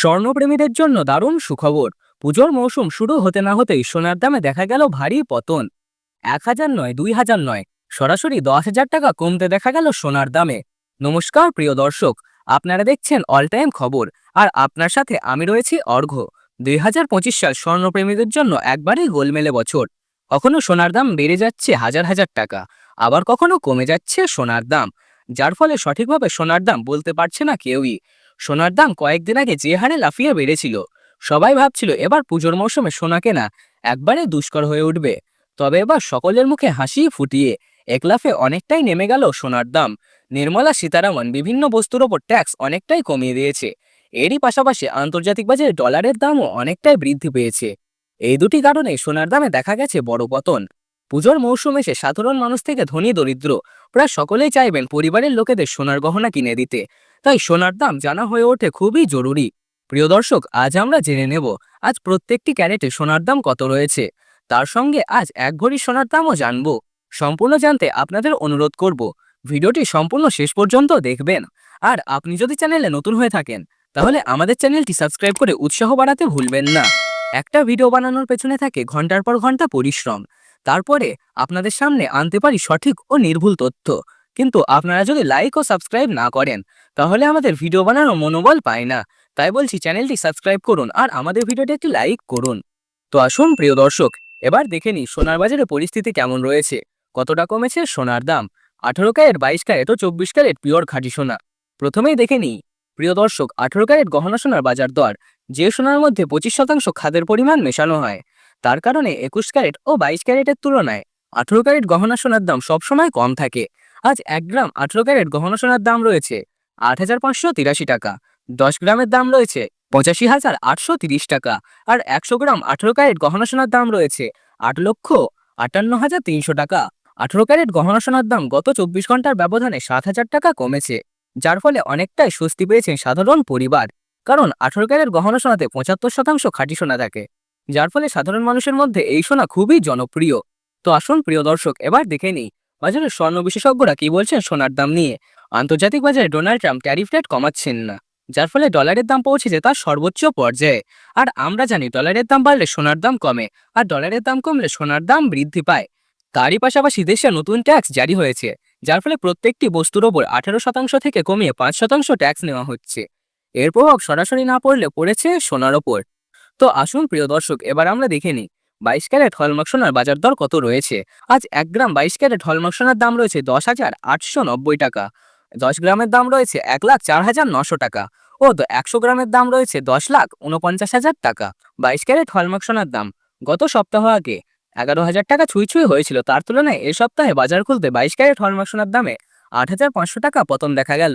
স্বর্ণপ্রেমীদের জন্য দারুণ সুখবর। পুজোর মৌসুম শুরু হতে না হতেই সোনার দামে দেখা গেল ভারী পতন। এক হাজার নয়, দুই হাজার নয়, সরাসরি দশ হাজার টাকা কমতে দেখা গেল সোনার দামে। নমস্কার, প্রিয় দর্শক, আপনারা দেখছেন অল টাইম খবর, আর আপনার সাথে আমি রয়েছি অর্ঘ্য দুই হাজার পঁচিশ সাল স্বর্ণপ্রেমীদের জন্য একবারই গোলমেলে বছর। কখনো সোনার দাম বেড়ে যাচ্ছে হাজার হাজার টাকা, আবার কখনো কমে যাচ্ছে সোনার দাম। যার ফলে সঠিকভাবে সোনার দাম বলতে পারছে না কেউই। সোনার দাম কয়েকদিন আগে যে হারে লাফিয়ে বেড়েছিল। সবাই ভাবছিল, এবার পুজোর মৌসুমে সোনা কেনা একবারে দুষ্কর হয়ে উঠবে। তবে এবার সকলের মুখে হাসি ফুটিয়ে এক লাফে অনেকটাই নেমে গেল সোনার দাম। নির্মলা, সীতারামন বিভিন্ন বস্তুর ওপর ট্যাক্স অনেকটাই কমিয়ে দিয়েছে। এরই পাশাপাশি আন্তর্জাতিক বাজারে ডলারের দামও অনেকটাই বৃদ্ধি পেয়েছে। এই দুটি কারণে সোনার দামে দেখা গেছে বড় পতন। পুজোর মৌসুম এসে সাধারণ মানুষ থেকে ধনী দরিদ্র, প্রায় সকলেই চাইবেন পরিবারের লোকেদের সোনার গহনা কিনে দিতে। তাই সোনার দাম জানা হয়ে ওঠে খুবই জরুরি। প্রিয় দর্শক, আজ আমরা জেনে নেব, আজ প্রত্যেকটি ক্যারেটে সোনার দাম কত রয়েছে। তার সঙ্গে আজ এক ভরি সোনার দামও জানব। সম্পূর্ণ জানতে আপনাদের অনুরোধ করব, ভিডিওটি সম্পূর্ণ শেষ পর্যন্ত দেখবেন। আর আপনি যদি চ্যানেলে নতুন হয়ে থাকেন, তাহলে আমাদের চ্যানেলটি সাবস্ক্রাইব করে উৎসাহ বাড়াতে ভুলবেন না। একটা ভিডিও বানানোর পেছনে থাকে ঘণ্টার পর ঘণ্টা পরিশ্রম। তারপরে আপনাদের সামনে আনতে পারি সঠিক ও নির্ভুল তথ্য। কিন্তু আপনারা যদি লাইক ও সাবস্ক্রাইব না করেন, তাহলে আমাদের ভিডিও বানানোর মনোবল পায় না। তাই বলছি চ্যানেলটি সাবস্ক্রাইব করুন আর আমাদের ভিডিওটি একটি লাইক করুন। তো আসুন প্রিয় দর্শক, এবার দেখে নিই সোনার বাজারে পরিস্থিতি কেমন রয়েছে। কতটা কমেছে সোনার দাম? আঠারো ক্যারেট, বাইশ ক্যারেট ও চব্বিশ ক্যারেট পিওর খাঁটি সোনা। প্রথমেই দেখে নিই, প্রিয় দর্শক, আঠারো ক্যারেট গহনা সোনার বাজার দর, যে সোনার মধ্যে পঁচিশ শতাংশ খাদের পরিমাণ মেশানো হয়। তার কারণে একুশ ক্যারেট ও বাইশ ক্যারেটের তুলনায় আঠেরো ক্যারেট গহনা সোনার দাম সবসময় কম থাকে। আজ এক গ্রাম আঠেরো ক্যারেট গহনা সোনার দাম রয়েছে আট হাজার পাঁচশো তিরাশি টাকা, দশ গ্রামের দাম রয়েছে পঁচাশি হাজার আটশো তিরিশ টাকা আর একশো গ্রাম আঠারো ক্যারেট গহনা সোনার দাম রয়েছে আট লক্ষ আটান্ন হাজার তিনশো টাকা। আঠারো ক্যারেট গহনা সোনার দাম গত চব্বিশ ঘণ্টার ব্যবধানে সাত হাজার টাকা কমেছে, যার ফলে অনেকটাই স্বস্তি পেয়েছেন সাধারণ পরিবার, কারণ আঠারো ক্যারেট গহনা সোনাতে পঁচাত্তর শতাংশ খাঁটি সোনা থাকে। যার ফলে সাধারণ মানুষের মধ্যে এই সোনা খুবই জনপ্রিয়। তো আসুন প্রিয় দর্শক, এবার দেখে নিই। বাজারের স্বর্ণ বিশেষজ্ঞরা কি বলছেন সোনার দাম নিয়ে? আন্তর্জাতিক বাজারে ডোনাল্ড ট্রাম্প ট্যারিফ রেট কমাচ্ছেন না, যার ফলে ডলারের দাম পৌঁছেছে তার সর্বোচ্চ পর্যায়ে। আর আমরা জানি ডলারের দাম বাড়লে সোনার দাম কমে, আর ডলারের দাম কমলে সোনার দাম বৃদ্ধি পায়। তারই পাশাপাশি দেশে নতুন ট্যাক্স জারি হয়েছে, যার ফলে প্রত্যেকটি বস্তুর ওপর আঠারো শতাংশ থেকে কমিয়ে পাঁচ শতাংশ ট্যাক্স নেওয়া হচ্ছে। এর প্রভাব সরাসরি না পড়লে পড়েছে সোনার ওপর। তো আসুন প্রিয় দর্শক, এবার আমরা দেখে নিই, বাইশ ক্যারেট হলমার্ক সোনার বাজার দর কত রয়েছে? আজ এক গ্রাম বাইশ ক্যারেট হলমার্ক সোনার দাম রয়েছে দশ হাজার আটশো নব্বই টাকা। দশ গ্রামের দাম রয়েছে এক লাখ চার হাজার নশো টাকা। ও তো একশো গ্রামের দাম রয়েছে দশ লাখ উনপঞ্চাশ হাজার টাকা। বাইশ ক্যারেট হলমার্ক সোনার দাম, গত সপ্তাহ আগে এগারো হাজার টাকা ছুঁই ছুঁই হয়েছিল। তার তুলনায় এ সপ্তাহে বাজার খুলতে বাইশ ক্যারেট হলমার্ক সোনার দামে আট হাজার পাঁচশো টাকা পতন দেখা গেল।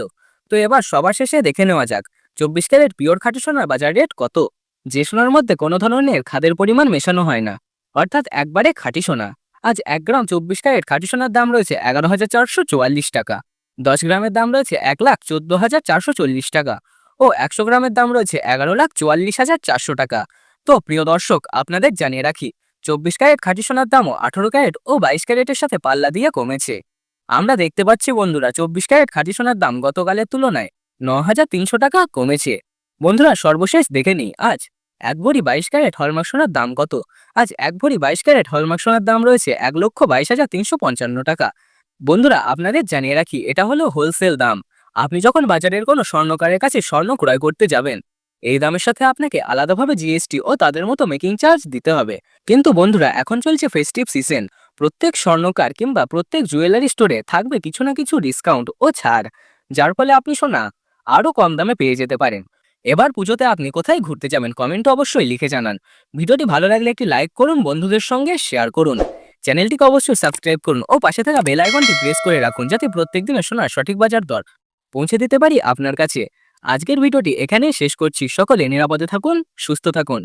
তো এবার সবার শেষে দেখে নেওয়া যাক, চব্বিশ ক্যারেট পিওর খাঁটি সোনার বাজার রেট কত? যে সোনার মধ্যে কোনো ধরনের খাদের পরিমাণ মেশানো হয় না। অর্থাৎ একবারে খাঁটি সোনা। আজ এক গ্রাম চব্বিশ ক্যারেট খাঁটি সোনার দাম রয়েছে এগারো হাজার চারশো চুয়াল্লিশ টাকা। দশ গ্রামের দাম রয়েছে এক লাখ চোদ্দ হাজার চারশো চল্লিশ টাকা ও একশো গ্রামের দাম রয়েছে এগারো লাখ চুয়াল্লিশ হাজার চারশো টাকা। তো প্রিয় দর্শক, আপনাদের জানিয়ে রাখি, চব্বিশ ক্যারেট খাঁটি সোনার দামও আঠারো ক্যারেট ও বাইশ ক্যারেটের সাথে পাল্লা দিয়ে কমেছে। আমরা দেখতে পাচ্ছি বন্ধুরা, চব্বিশ ক্যারেট খাঁটি সোনার দাম গতকালের তুলনায় ন হাজার তিনশো টাকা কমেছে। বন্ধুরা, সর্বশেষ দেখে নিই, আজ এক ভরি বাইশ ক্যারেট হলমার্ক সোনার দাম কত? আজ এক ভরি বাইশ ক্যারেট হলমার্ক সোনার দাম রয়েছে এক লক্ষ বাইশ হাজার তিনশো পঞ্চান্ন টাকা। বন্ধুরা, আপনাদের জানিয়ে রাখি, এটা হলো হোলসেল দাম। আপনি যখন বাজারের কোনো স্বর্ণকারের কাছে স্বর্ণ ক্রয় করতে যাবেন, এই দামের সাথে আপনাকে আলাদাভাবে জিএসটি ও তাদের মতো মেকিং চার্জ দিতে হবে। কিন্তু বন্ধুরা, এখন চলছে ফেস্টিভ সিজন প্রত্যেক স্বর্ণকার কিংবা প্রত্যেক জুয়েলারি স্টোরে থাকবে কিছু না কিছু ডিসকাউন্ট ও ছাড়, যার ফলে আপনি সোনা আরও কম দামে পেয়ে যেতে পারেন। এবার পুজোতে আপনি কোথায় ঘুরতে যাবেন কমেন্ট অবশ্যই লিখে জানান। ভিডিওটি ভালো লাগলে একটি লাইক করুন, বন্ধুদের সঙ্গে শেয়ার করুন। চ্যানেলটিকে অবশ্যই সাবস্ক্রাইব করুন ও পাশে থাকা বেল আইকনটি প্রেস করে রাখুন যাতে প্রত্যেক দিনের সোনার সঠিক বাজার দর পৌঁছে দিতে পারি আপনার কাছে। আজকের ভিডিওটি এখানেই শেষ করছি। সকলে নিরাপদে থাকুন, সুস্থ থাকুন।